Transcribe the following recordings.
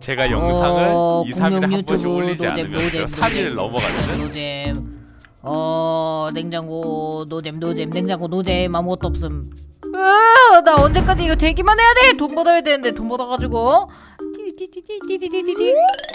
제가 영상을 어, 2, 3일에 공룡 한 번씩 유튜브 올리지 노잼, 않으면 노잼, 제가 3일을 노잼, 넘어가거든 노잼 어 냉장고 노잼 노잼 냉장고 노잼 아무것도 없음 으아, 나 언제까지 이거 대기만 해야 돼? 돈 받아야 되는데 돈 받아가지고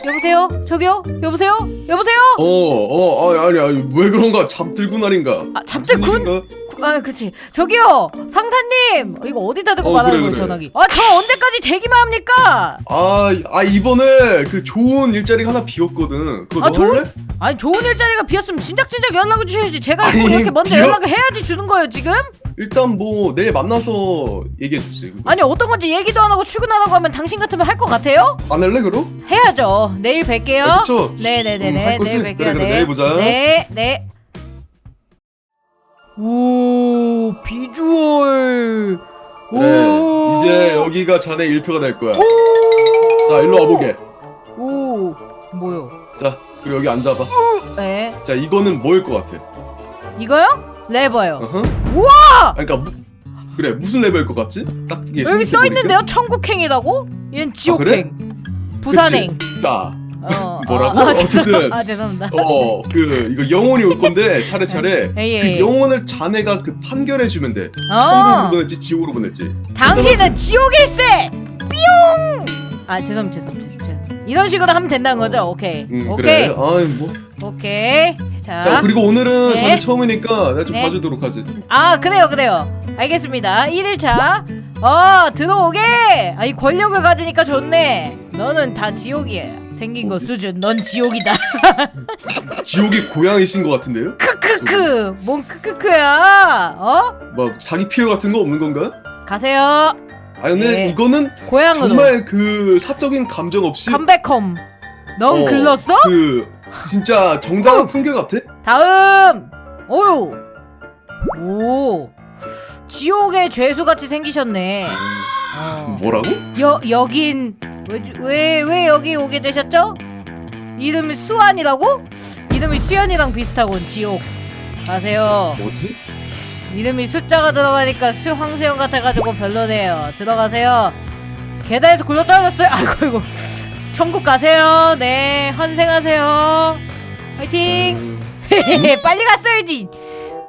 여보세요? 저기요? 여보세요? 여보세요? 어, 어, 아, 아니, 아니, 왜 그런가? 잡들고 날인가? 아 잠들군? 아 그치 저기요 상사님 이거 어디다 대고 어, 말하는 그래, 거예요 그래. 전화기 아 저 언제까지 대기만 합니까? 아, 아 이번에 그 좋은 일자리가 하나 비었거든. 그거 아, 너 좋은- 할래? 아니 좋은 일자리가 비었으면 진작진작 연락을 주셔야지 제가 뭐 아니, 이렇게 먼저 비어- 연락을 해야지 주는 거예요 지금? 일단 뭐 내일 만나서 얘기해 주지. 아니 어떤 건지 얘기도 안 하고 출근하라고 하면 당신 같으면 할 것 같아요? 안 할래 그럼? 해야죠 내일 뵐게요 아, 그쵸? 네네네네 음, 할 거지? 내일 뵐게요 그래, 그래, 네. 내일 보자. 네, 네. 오, 비주얼. 그래. 오. 이제 여기가 자네 일터가 될 거야. 오. 자, 일로 와보게. 오, 뭐요? 자, 그리고 여기 앉아봐. 네. 자, 이거는 뭐일 것 같아? 이거요? 레버요. 어허. 우와! 아니, 그러니까 무, 그래 무슨 레벨일 것 같지? 딱 이게 여기 생각해보니까. 써 있는데요. 천국행이라고? 얘는 지옥행. 그래? 부산행. 자, 어, 뭐라고? 아, 아, 어쨌든. 아, 죄송합니다. 어, 그 이거 영혼이 올 건데 차례차례. 예, 예, 그 예. 영혼을 자네가 그 판결해 주면 돼. 어. 천국으로 보낼지 지옥으로 보낼지. 당신은 지옥에 있어! 뿅! 아, 죄송합니다. 죄송합니다. 죄송- 이런 식으로 하면 된다는 거죠? 오케이. 음, 오케이. 그래. 아이 뭐. 오케이. 자. 자, 그리고 오늘은 네. 자네 처음이니까 내가 좀 네. 봐주도록 하지. 아 그래요 그래요 알겠습니다 1일차 어 들어오게 아이 권력을 가지니까 좋네 너는 다 지옥이야 생긴 거 뭐지? 수준 넌 지옥이다 지옥이 고향이신 것 같은데요? 크크크 뭔 크크크야 어? 뭐 자기 필요 같은 거 없는 건가? 가세요 아 근데 네. 이거는 고향으로 정말 그 사적인 감정 없이 컴백홈 넌 어, 글렀어? 그 진짜 정당한 판결 같아? 다음 오유 오 지옥의 죄수같이 생기셨네 어. 뭐라고? 여 여긴 왜왜 왜 여기 오게 되셨죠? 이름이 수환이라고? 이름이 수연이랑 비슷하군 지옥. 가세요? 뭐지? 이름이 숫자가 들어가니까 수황수연 같아가지고 별로네요. 들어가세요. 계단에서 굴러 떨어졌어요. 아이고 아이고. 천국 가세요. 네 환생하세요. 화이팅! 음, 빨리 갔어야지.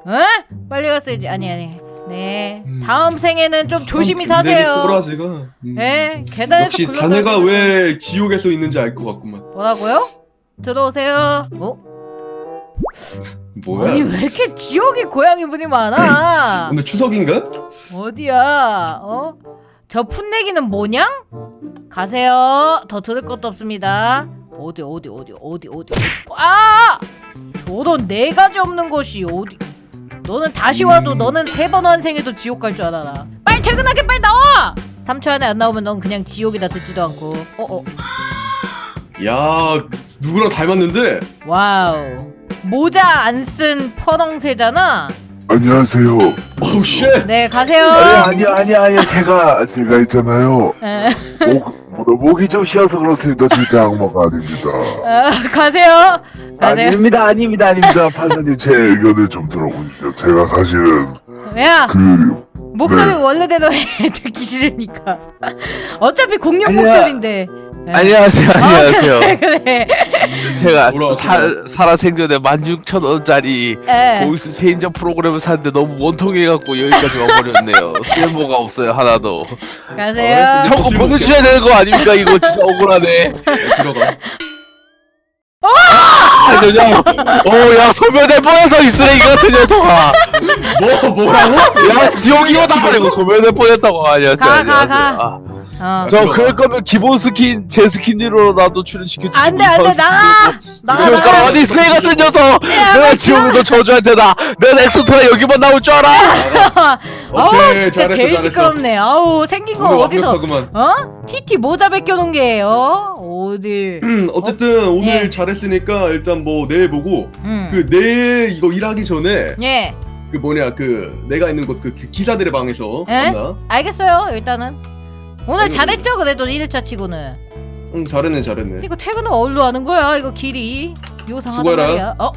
어? 빨리 갔어야지. 아니 아니 네 음. 다음 생에는 좀 조심히 굉장히 사세요 꼬라지가 음. 네 계단에서 역시 굴러 자네가 떨어졌어요. 왜 지옥에서 있는지 알 것 같구만 뭐라고요? 들어오세요. 어? 뭐야 아니 왜 이렇게 지옥이 고양이 분이 많아? 오늘 추석인가? 어디야? 어? 저 풋내기는 뭐냐? 가세요. 더 들을 것도 없습니다. 어디 어디 어디 어디 어디 어디 아! 저런 네 가지 없는 것이 어디? 너는 다시 와도 음. 너는 세 번 환생해도 지옥 갈 줄 알아라. 빨리 퇴근하게 빨리 나와! 3초 안에 안 나오면 넌 그냥 지옥이다 듣지도 않고. 어 어. 야 누구랑 닮았는데? 와우. 모자 안 쓴 퍼렁새잖아. 안녕하세요. 어우 쉣 네 가세요. 아니 아니 아니 아니 제가 제가 있잖아요. 에, 목 뭐, 목이 좀 쉬어서 그렇습니다. 절대 악마가 아닙니다. 어, 가세요. 가세요. 아닙니다 아닙니다 아닙니다. 판사님 제 의견을 좀 들어보십시오. 제가 사실은 야 그 목소리 네. 원래대로 해 듣기 싫으니까. 어차피 공룡 아니야. 목소리인데. 에. 안녕하세요, 안녕하세요. 아, 그래. 제가 돌아와, 사, 돌아와. 살아생전에 16,000원짜리 에. 보이스 체인저 프로그램을 샀는데 너무 원통해갖고 여기까지 와버렸네요. 쓸모가 없어요, 하나도. 가세요. 어, 저거 보내주셔야 되는 거 아닙니까? 이거 진짜 억울하네. 들어가 아, 저냐. 어, 야, 소멸될 뻔해서 이 쓰레기 같은 녀석아. 뭐 뭐라고? 야, 지옥이오다 말고 소멸될 뻔했다고. 안녕하세요, 가, 가. 가. 아, 어. 저 그럴 거면 기본 스킨, 제 스킨으로라도 출연시켜주고. 안돼 안돼 나가. 나가 지옥 나가. 가라 어디 이 쓰레기 같은 녀석! 내가 지옥에서 저주한테다! 내가 엑스트라 여기만 나올 줄 알아! 오케이, 진짜 잘했어, 제일 잘했어. 시끄럽네. 아우 생긴 거 오늘 어디서? 완벽하구만 어? TT 모자 벗겨놓은 게요. 어딜? 음, 어쨌든 오늘 예. 잘했으니까 일단 뭐 내일 보고 음. 그 내일 이거 일하기 전에 예. 그 뭐냐 그 내가 있는 곳 그 기사들의 방에서 에? 만나 알겠어요. 일단은 오늘 잘했죠. 그래도 1일차 치고는. 응 잘했네 잘했네 이거 퇴근은 어디로 하는 거야? 이거 길이 요상하단. 말이야. 어?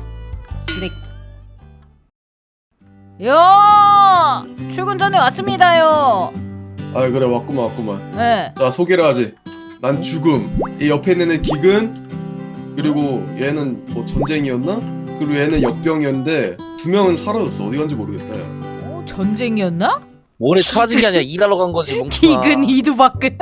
쓰레기. 요 출근 전에 왔습니다요. 아 그래 왔구만 왔구만 네. 자 소개를 하지 난 죽음. 이 옆에 있는 애는 기근. 그리고 얘는 뭐 전쟁이었나? 그리고 얘는 역병이었는데 두 명은 사라졌어. 어디 간지 모르겠다. 야. 어, 전쟁이었나? 뭐래 사라진 게 아니라 일하러 간 거지 멍청아. 기근 이두박근.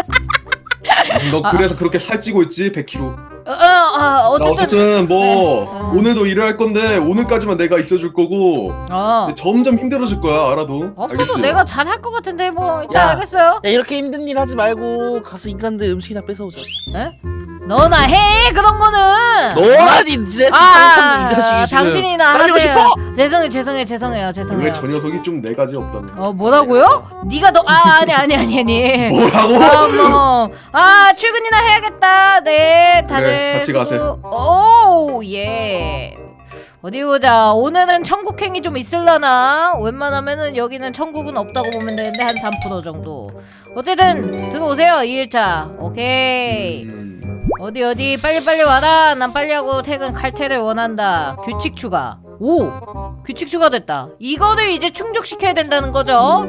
너 그래서 그렇게 살찌고 있지? 100kg. 어, 어, 아, 나 어쨌든. 어쨌든 뭐 네. 어. 오늘도 일을 할 건데 오늘까지만 내가 있어줄 거고 어. 근데 점점 힘들어질 거야 알아도 없어도 알겠지? 내가 잘 할 것 같은데 뭐 일단 야. 알겠어요. 야 이렇게 힘든 일 하지 말고 가서 인간들 음식이나 뺏어오자. 너나 해 그런 거는. 너라니 내 세상에 사는 이 자식이 지금. 당신이나 잘리고 하세요. 싶어? 죄송해 죄송해 죄송해요 죄송해요. 왜저 녀석이 좀네 가지 없다네 어 뭐라고요? 네가 너 아 아니 아니 아니 아니. 뭐라고? 아, 뭐. 아, 출근이나 해야겠다. 네, 다들. 같이 가세요. 오, 예. 어디 보자. 오늘은 천국행이 좀 있을라나? 웬만하면은 여기는 천국은 없다고 보면 되는데 한 3% 정도. 어쨌든 들어오세요. 2일차. 오케이. 음, 어디 어디 빨리빨리 와라. 난 빨리 하고 퇴근 칼퇴를 원한다. 규칙 추가. 오! 규칙 추가됐다. 이거를 이제 충족시켜야 된다는 거죠.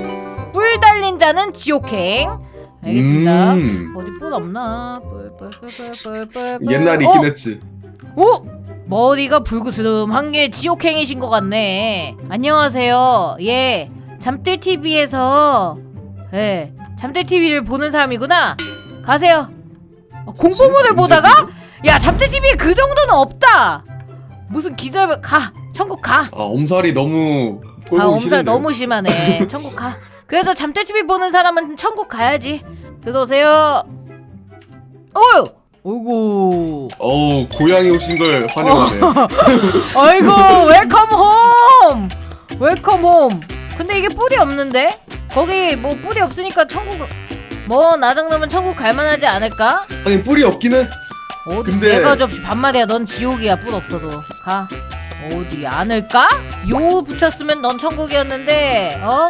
뿔 달린 자는 지옥행. 알겠습니다. 음, 어디 뿔 없나? 뿔뿔뿔뿔뿔뿔. 옛날에 어? 있긴 했지 오! 머리가 불구스름한 게 지옥행이신 것 같네. 안녕하세요. 예, 잠들 TV에서 예, 잠들 TV를 보는 사람이구나. 가세요. 어, 공포물을 언제 보다가? 야 잠들 TV에 그 정도는 없다. 무슨 기절 가 천국 가. 아 엄살이 너무 꼴보기 아 엄살 싫은데요. 너무 심하네. 천국 가. 그래도 잠들 TV 보는 사람은 천국 가야지. 들어오세요. 어유. 어이구. 어우 고향에 오신 걸 환영하네 아이고 웰컴 홈. 웰컴 홈. 근데 이게 뿔이 없는데? 거기 뭐 뿔이 없으니까 천국 뭐 나정도면 천국 갈만하지 않을까? 하긴 뿔이 없기는 어디 근데- 내가 접시 반말이야. 넌 지옥이야. 뿔 없어도 가. 어디 않을까? 요 붙였으면 넌 천국이었는데 어?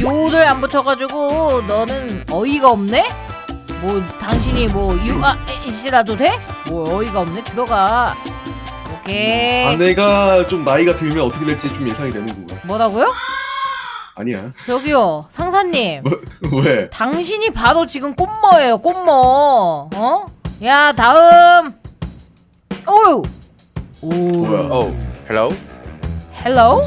요를 안 붙여가지고 너는 어이가 없네? 뭐 당신이 뭐 유아이시라도 돼? 뭐 어이가 없네. 들어가. 오케이. 아내가 좀 나이가 들면 어떻게 될지 좀 예상이 되는구나 뭐라고요? 아니야 저기요 상사님. 왜? 당신이 바로 지금 꽃머예요 꽃머. 어? 야 다음. 어유. 오. 뭐야? 어, Hello? Hello.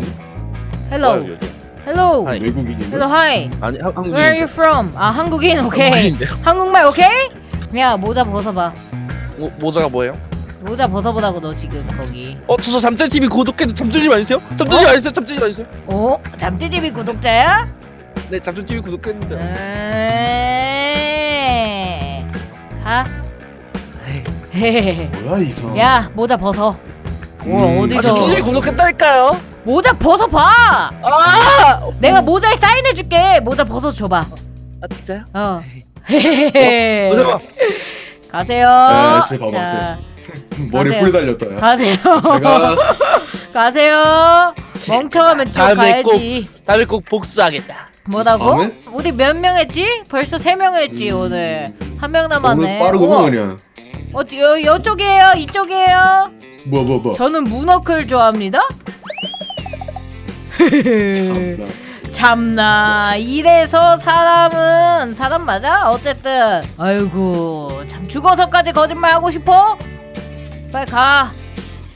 어, 여기. Hello. 하이. 외국인인가? Hello, hi. 아니 한- 한국인. Where are you from? 아, 한국인. 오케이. 한국인인데요. 한국말 오케이? 야, 모자 벗어봐. 모, 모자가 뭐예요? 모자 벗어보라고 너 지금 거기. 어, 저서 잠들 TV 구독해도 잠들지 마세요? 잠들지 어? 마세요. 잠들지 마세요. 어? 잠들TV 구독자야? 네, 잠들 TV 구독했는데. 에이. 가. 헤헤헤. 뭐야 이 사람 야, 모자 벗어. 오, 음. 아, 어디서? TV 구독했다니까요. 모자 벗어봐. 아! 내가 모자에 사인해줄게. 모자 벗어 줘봐. 아 진짜요? 어. 헤헤헤. 잠깐만. 가세요. 네, 제 봐봐, 자, 머리 가세요. 뿔 달렸다 야 가세요. 제가 가세요. 멍청하면 지옥 다음에 가야지. 다음에 꼭 복수하겠다. 뭐라고? 다음에? 우리 몇 명 했지? 벌써 세명 했지 음. 오늘. 한명 남았네. 오늘 빠르구만 우와. 그냥 어디 여 여쪽이에요? 이쪽이에요? 뭐야 뭐야 뭐야 저는 문어클 좋아합니다. 참나. 참나 이래서 사람은 사람 맞아? 어쨌든 아이고 참 죽어서까지 거짓말 하고 싶어? 빨리 가.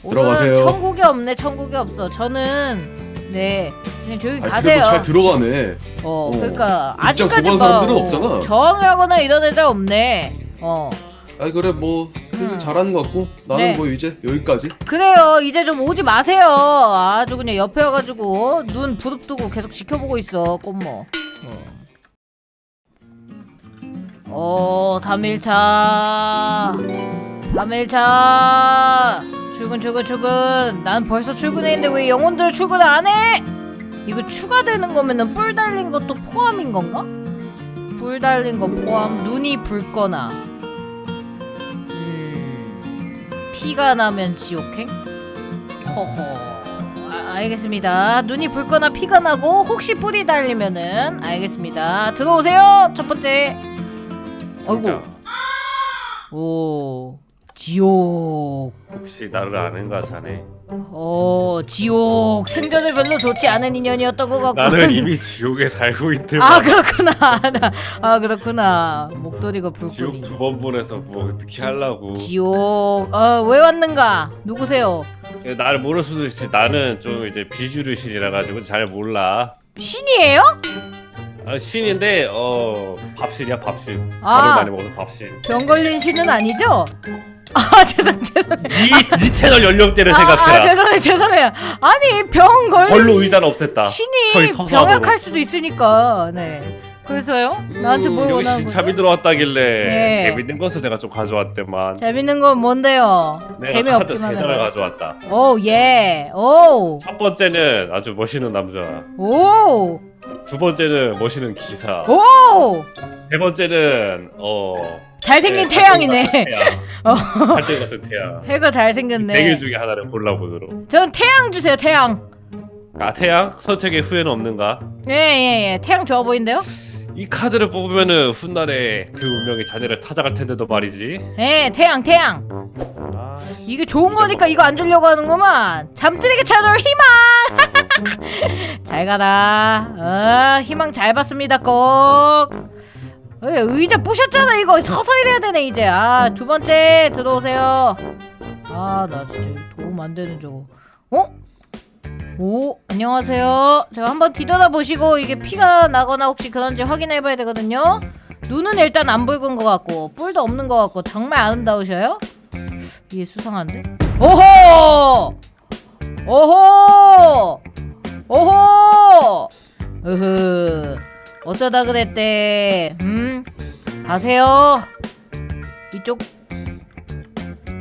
오늘 들어가세요. 천국이 없네. 천국이 없어. 저는 네 그냥 조용히 아니, 가세요. 그래도 잘 들어가네 어, 어. 그러니까 입장 아직까지 구한 뭐 사람들은 없잖아. 저항하거나 이런 애들 없네. 어 아 그래 뭐 그래도 음. 잘하는 것 같고 나는 네. 뭐 이제 여기까지 그래요. 이제 좀 오지 마세요. 아주 그냥 옆에 와가지고 눈 부릅뜨고 계속 지켜보고 있어 꽃모. 어 3일차 3일차 출근 출근 출근 난 벌써 출근했는데 왜 영혼들 출근 안 해? 이거 추가되는 거면은 뿔 달린 것도 포함인 건가? 뿔 달린 거 포함 눈이 붉거나 피가 나면 지옥행? 허허. 아, 알겠습니다. 눈이 붉거나 피가 나고 혹시 뿔이 달리면은 알겠습니다. 들어오세요. 첫 번째. 어이구. 오 지옥. 혹시 나를 아는가 자네? 어, 지옥. 생전에 별로 좋지 않은 인연이었던 것 같고. 나는 이미 지옥에 살고 있더만 아 그렇구나. 나- 아 그렇구나. 목도리가 지옥 불끈이. 두 번 보내서 뭐 어떻게 하려고 지옥. 어왜 왔는가? 누구세요? 나를 모를 수도 있지 나는 좀 이제 비주류 신이라 가지고 잘 몰라 신이에요? 아, 신인데 어 밥신이야 밥신 아. 밥을 많이 먹는 밥신 병 걸린 신은 아니죠? 아 죄송 죄송해요. 네, 네 채널 연령대를 아, 아 생각해라 죄송해요 죄송해요. 아니 병 걸린 벌로 신- 의자는 없앴다 거의 신이 병약할. 수도 있으니까. 네. 그래서요? 나한테 뭘 여기 원하는 신참이 거죠? 들어왔다길래 네. 재밌는 것을 내가 좀 가져왔대만 재밌는 건 뭔데요? 내가 카드 세 재미없기만 장을. 가져왔다 오 예. 오. 첫 번째는 아주 멋있는 남자 오. 두 번째는 멋있는 기사 오. 세 번째는 어 잘생긴 네, 태양이네. 어. 할때 같은 태양 해가 잘생겼네. 네개 중에 하나를 골라보도록 전 태양 주세요 태양. 아 태양 선택의 후회는 없는가? 예예예 태양 좋아 보이는데요? 이 카드를 뽑으면은 훗날에 그 운명이 자네를 찾아갈 텐데도 말이지 예 태양 태양. 아, 이게 좋은 거니까 이거 안 주려고 하는구만. 잠들게 찾아올 희망. 잘 가라. 어, 희망 잘 봤습니다 꼭. 어, 의자 부셨잖아 이거 서서 이래야 되네 이제. 아 두 번째 들어오세요. 아 나 진짜 도움 안 되는 저거. 어? 오 안녕하세요. 제가 한번 뒤돌아 보시고 이게 피가 나거나 혹시 그런지 확인해 봐야 되거든요. 눈은 일단 안 붉은 것 같고 뿔도 없는 것 같고 정말 아름다우셔요. 이게 수상한데? 오호! 오호! 오호! 으흐. 어쩌다 그랬대. 음? 가세요. 이쪽.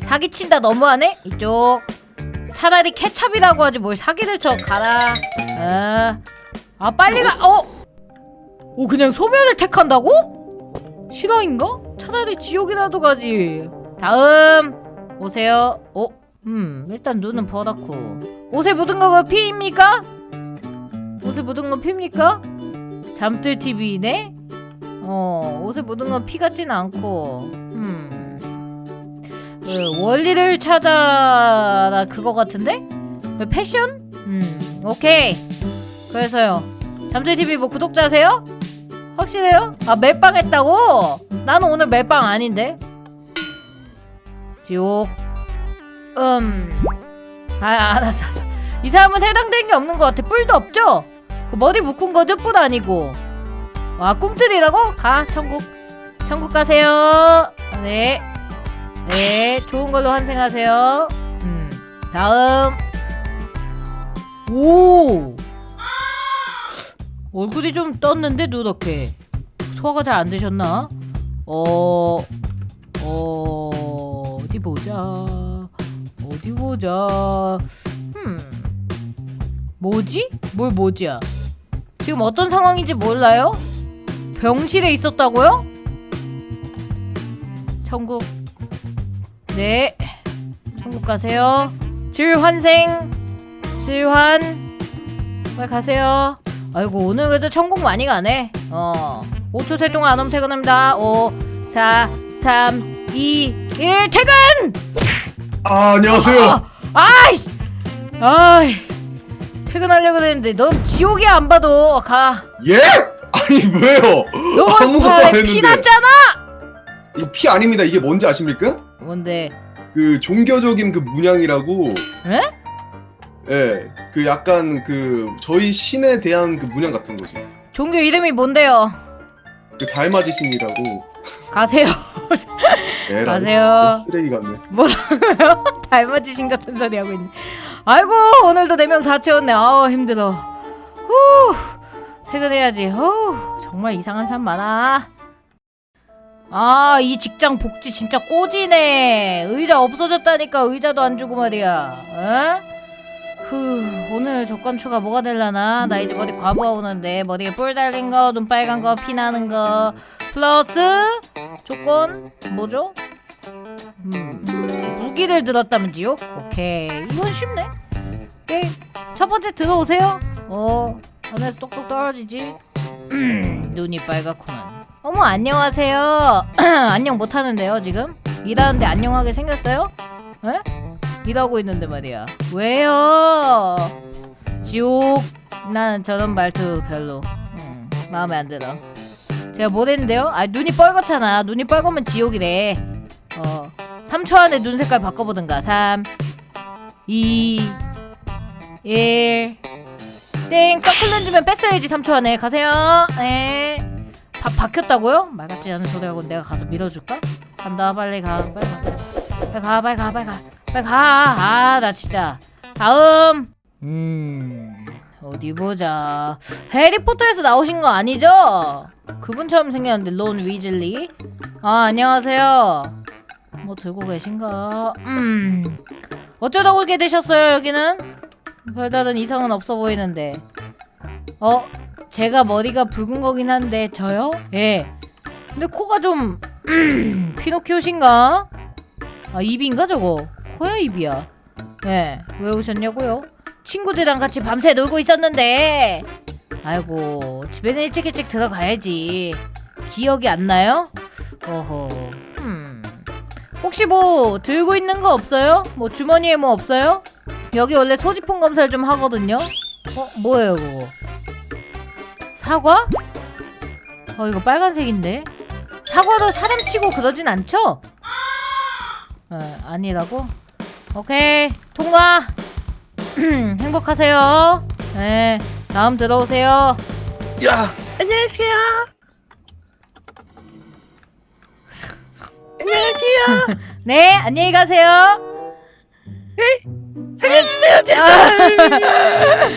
사기친다 너무하네? 이쪽. 차라리 케찹이라고 하지 뭘 사기를 쳐. 가라. 아, 아 빨리 가. 어? 오 그냥 소멸을 택한다고? 실화인가? 차라리 지옥이라도 가지. 다음. 오세요. 어? 음, 일단 눈은 버랗고. 옷에 묻은 거 피입니까? 옷에 묻은 건 피입니까? 잠들 TV네? 어, 옷에 묻은 건 피 같지는 않고. 음. 그, 원리를 찾아라 그거 같은데? 그 패션? 음, 오케이. 그래서요. 잠들 TV 뭐 구독자세요? 확실해요? 아, 멜빵 했다고? 나는 오늘 멜빵 아닌데. 지옥. 음. 아, 알았어, 알았어. 이 사람은 해당되는 게 없는 것 같아. 뿔도 없죠? 그 머리 묶은 거죠? 뿔 아니고. 와, 꿈틀이라고? 가, 천국. 천국 가세요. 네. 네, 좋은 걸로 환생하세요. 음. 다음. 오! 얼굴이 좀 떴는데, 누렇게. 소화가 잘 안 되셨나? 어, 어, 어디 보자. 어디 보자. 음. 뭐지? 뭘 뭐지야? 지금 어떤 상황인지 몰라요? 병실에 있었다고요? 천국. 네. 천국 가세요. 질환생. 질환. 빨리 가세요. 아이고 오늘 그래도 천국 많이 가네. 어. 5초 세 동안 안 오면 퇴근합니다. 5, 4, 3, 2, 1 퇴근! 아 안녕하세요 아이씨! 아이 퇴근하려고 그랬는데 넌 지옥이 안 봐도 가. 예? 아니 왜요 너 아무것도 안 발에 했는데. 피 났잖아. 이피 아닙니다 이게 뭔지 아십니까? 뭔데? 그 종교적인 그 문양이라고 에? 예, 그 약간 그 저희 신에 대한 그 문양 같은 거지. 종교 이름이 뭔데요? 그 달맞이 신이라고. 가세요. 가세요. 진짜 쓰레기 같네. 뭐라고요? 닮아지신 같은 소리 하고 있네. 아이고 오늘도 네 명 다 채웠네. 아우 힘들어. 후 퇴근해야지. 후 정말 이상한 사람 많아. 아 이 직장 복지 진짜 꼬지네. 의자 없어졌다니까 의자도 안 주고 말이야. 어? 후 오늘 조건 추가 뭐가 될라나? 나 이제 머리 과부하 오는데 머리에 뿔 달린 거, 눈 빨간 거, 피 나는 거 플러스 조건 뭐죠? 음, 무기를 들었다면 지요? 오케이 이건 쉽네 오케이 첫 번째 들어오세요 어 안에서 똑똑 떨어지지 음, 눈이 빨갛구만 어머 안녕하세요 안녕 못하는데요 지금 일하는데 안녕하게 생겼어요? 에? 일하고 있는데 말이야. 왜요? 지옥. 난 저런 말투 별로. 음, 마음에 안 들어. 제가 뭐 했는데요? 아 눈이 뻘겋잖아. 눈이 뻘겋면 지옥이래. 어. 3초 안에 눈 색깔 바꿔보든가. 3, 2, 1. 땡. 서클렌 주면 뺐어야지 3초 안에. 가세요. 네. 바, 박혔다고요? 말 같지 않은 소리 하고 내가 가서 밀어줄까? 간다 빨리 가 빨리 가 빨리 가 빨리 가 빨리 가 빨리 가아 나 진짜 다음 음 어디 보자 해리포터에서 나오신 거 아니죠? 그분처럼 생겼는데 론 위즐리 아 안녕하세요 뭐 들고 계신가 음 어쩌다 오게 되셨어요 여기는 별다른 이상은 없어 보이는데 어 제가 머리가 붉은 거긴 한데 저요? 예. 근데 코가 좀 음, 피노키오신가? 아 입인가 저거? 코야 입이야. 예. 왜 오셨냐고요? 친구들이랑 같이 밤새 놀고 있었는데. 아이고 집에는 일찍 일찍 들어가야지. 기억이 안 나요? 어허. 음. 혹시 뭐 들고 있는 거 없어요? 뭐 주머니에 뭐 없어요? 여기 원래 소지품 검사를 좀 하거든요. 어 뭐예요 그거? 사과? 어 이거 빨간색인데 사과도 사람 치고 그러진 않죠? 어, 아니라고? 오케이 통과 행복하세요 네 다음 들어오세요 야 안녕하세요. 안녕하세요. 네 안녕히 가세요 살려주세요 제발.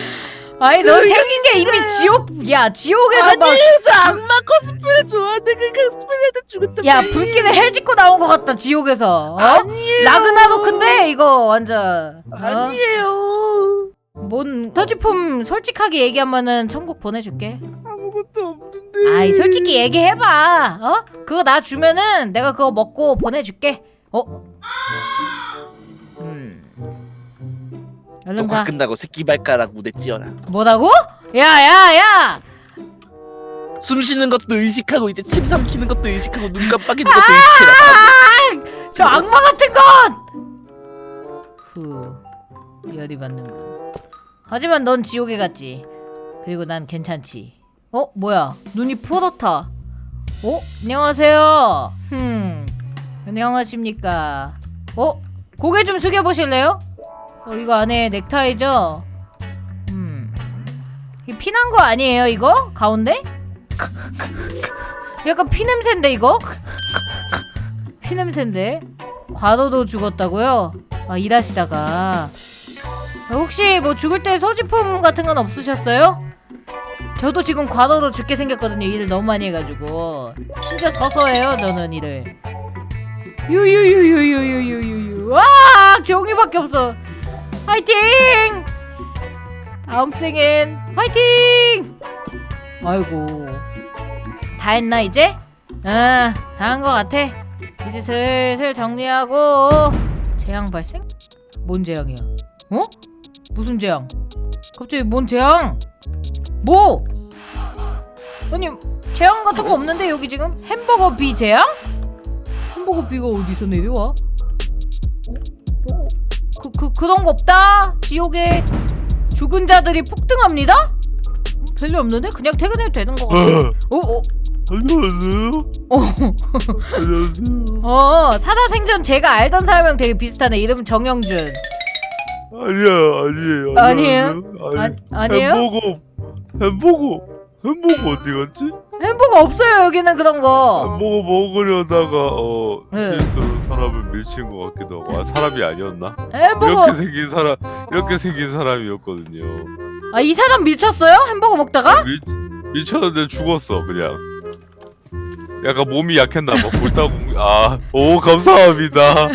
아니 너 생긴 게 이미 지옥 야 지옥에서 막저 악마 코스프레 좋아하는데 그 코스프레한테 죽었다. 야 불길에 해짓고 나온 것 같다 지옥에서 어? 아니에요. 라그나로크인데 이거 완전 어? 아니에요. 뭔 소지품 솔직하게 얘기하면은 천국 보내줄게 아무것도 없는데. 아이 솔직히 얘기해봐 어? 그거 나 주면은 내가 그거 먹고 보내줄게 어? 음 얼른 녹화 가 끝나고 새끼 발가락 무대 찌어라. 뭐라고? 야야야 숨 쉬는 것도 의식하고 이제 침 삼키는 것도 의식하고 눈 깜빡이는 것도 의식해라. 저 악마 같은 것! 후 열이 받는군 하지만 넌 지옥에 갔지 그리고 난 괜찮지 어? 뭐야 눈이 포렇다 어? 안녕하세요 흠 안녕하십니까 어? 고개 좀 숙여보실래요? 어 이거 안에 넥타이죠? 음 피난 거 아니에요 이거? 가운데? 약간 피 냄새인데 이거? 피 냄새인데 과도도 죽었다고요? 아 일하시다가 혹시 뭐 죽을 때 소지품 같은 건 없으셨어요? 저도 지금 과도로 죽게 생겼거든요 일을 너무 많이 해가지고 심지어 서서 해요 저는 일을 유유유유유유유유 와 종이밖에 없어 화이팅 다음 생엔 화이팅 아이고 다 했나 이제? 아, 다한 것 같아. 이제 슬슬 정리하고 재앙 발생? 뭔 재앙이야? 어? 무슨 재앙? 갑자기 뭔 재앙? 뭐? 아니 재앙 같은 거 없는데 여기 지금 햄버거 비 재앙? 햄버거 비가 어디서 내려와? 어? 어? 그, 그 그런 거 없다. 지옥에 죽은 자들이 폭등합니다. 음, 별로 없는데 그냥 퇴근해도 되는 거 같아. 어? 어? 안녕하세요. 어? 안녕하세요. 어 살아생전 제가 알던 사람이랑 되게 비슷하네 이름 은 정영준 아니야 아니에요. 아니에요? 아니, 아, 아니에요? 햄버거 햄버거 햄버거 어디 갔지? 햄버거 없어요 여기는 그런 거 햄버거 먹으려다가 어 네. 실수로 사람을 밀친 것 같기도 하고 아 사람이 아니었나? 햄버거 이렇게 생긴 사람 이렇게 생긴 사람이었거든요. 아 이 사람 미쳤어요? 햄버거 먹다가? 밀, 밀쳤는데 죽었어 그냥. 약간 몸이 약했나 봐. 볼따구 아오 감사합니다.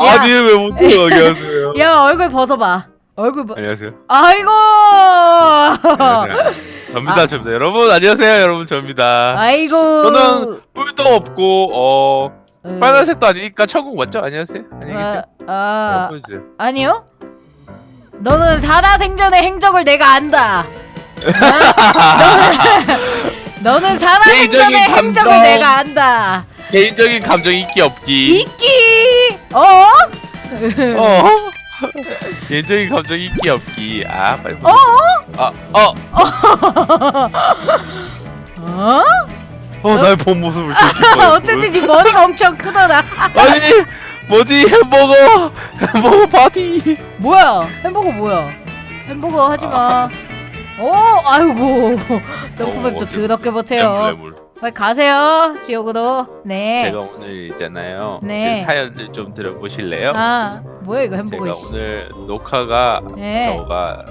아니 왜 못해요 안녕하세요. 야 얼굴 벗어봐 얼굴 벗 안녕하세요. 아이고 안녕하세요. 접니다 접니다. 여러분 안녕하세요 여러분 접니다. 아이고 저는 뿔도 없고 어 음. 빨간색도 아니니까 천국 맞죠? 안녕하세요. 안녕히 계세요. 아, 아 보여주세요. 아니요 너는 살아생전의 행적을 내가 안다 어? 너는, 너는 살아생전의 개인적인 행적을 감정. 내가 안다 개인적인 감정 있기 없기. 이끼 어? 어. 개인적인 감정 있기 없기. 아 빨리. 어? 아 어. 어? 어 나의 본 모습을 들킬 뻔했어. 어쩐지 네 머리가 엄청 크더라 아니 뭐지 햄버거 햄버거 파티. 뭐야 햄버거 뭐야 햄버거 하지마 오 아이고 점프맵도 어, 더럽게 못해요 뇌물. 빨리 가세요 지옥으로 네 제가 오늘 있잖아요. 네. 제 사연들 좀 들어보실래요? 아 뭐야 이거 햄버거 제가 이씨. 오늘 녹화가 네. 저가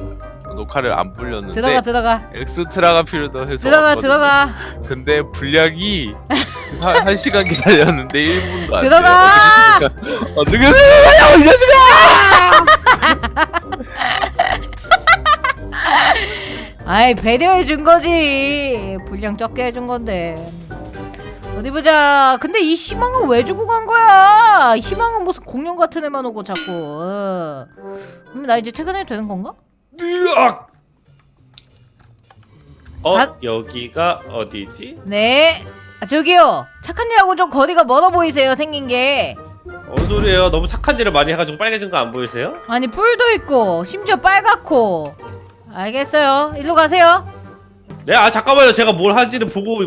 녹화를 안 불렸는데 들어가 들어가 엑스트라가 필요도 해서 들어가 왔거든요. 들어가 근데 분량이 사- 한 시간 기다렸는데 1분도 안 들어가! 돼요. 어떻게 생각하냐 이 자식아! 아이 배려해 준 거지 분량 적게 해준 건데 어디 보자 근데 이 희망은 왜 주고 간 거야 희망은 무슨 공룡 같은 애만 오고 자꾸 어. 그럼 나 이제 퇴근해도 되는 건가? 으악! 어 아. 여기가 어디지? 네 아, 저기요 착한 일하고 좀 거리가 멀어 보이세요 생긴 게 뭔 소리예요? 너무 착한 일을 많이 해가지고 빨개진 거 안 보이세요? 아니 뿔도 있고 심지어 빨갛고 알겠어요 일로 가세요 네, 아 잠깐만요. 제가 뭘 하는지는 보고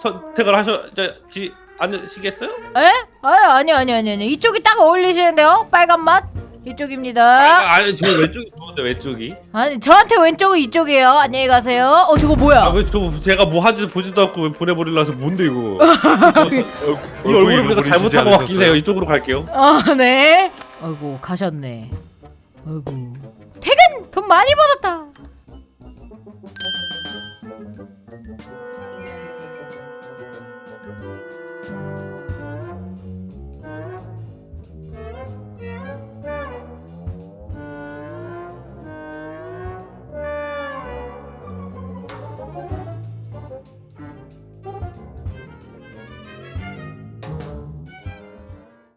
선택을 하셔지 않으시겠어요? 에? 아 아니 아니 아니 아니 이쪽이 딱 어울리시는데요 빨간 맛 이쪽입니다 아, 아니 저 왼쪽이 좋은데 왼쪽이. 아니 저한테 왼쪽은 이쪽이에요 안녕히 가세요 어 저거 뭐야 아왜저 제가 뭐 하는지 보지도 않고 왜 보내버리려서 뭔데 이거? 이 얼굴 얼굴을 보니까 잃어버리시지 잘못한 것 같긴? 해요. 이쪽으로 갈게요. 아, 네. 아이고, 가셨네. 아이고. 퇴근! 돈 많이 벌었다. Thank you.